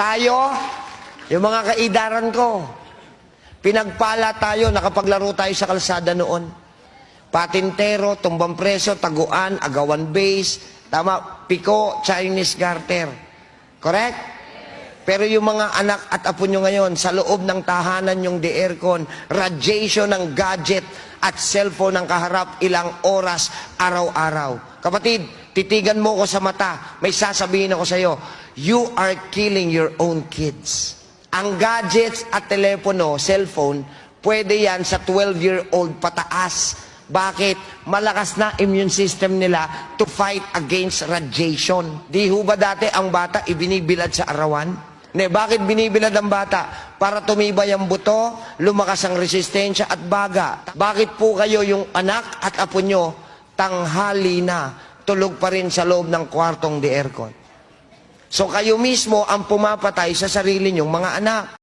Tayo, yung mga kaidaran ko, pinagpala tayo, nakapaglaro tayo sa kalsada noon. Patintero, tumbang preso, taguan, agawan base, tama, piko, Chinese garter. Correct? Pero yung mga anak at apo nyo ngayon, sa loob ng tahanan yung de aircon, radiation ng gadget at cellphone ang kaharap ilang oras araw-araw. Kapatid, titigan mo ko sa mata, may sasabihin ako sa iyo, you are killing your own kids. Ang gadgets at telepono, cellphone, pwede yan sa 12-year-old pataas. Bakit? Malakas na immune system nila to fight against radiation. Di ba dati ang bata ibinibilad sa arawan? Ne, bakit binibilad ang bata? Para tumibay ang buto, lumakas ang resistensya at baga. Bakit po kayo yung anak at apo nyo, tanghali na, tulog pa rin sa loob ng kwartong de aircon? So kayo mismo ang pumapatay sa sarili nyong mga anak.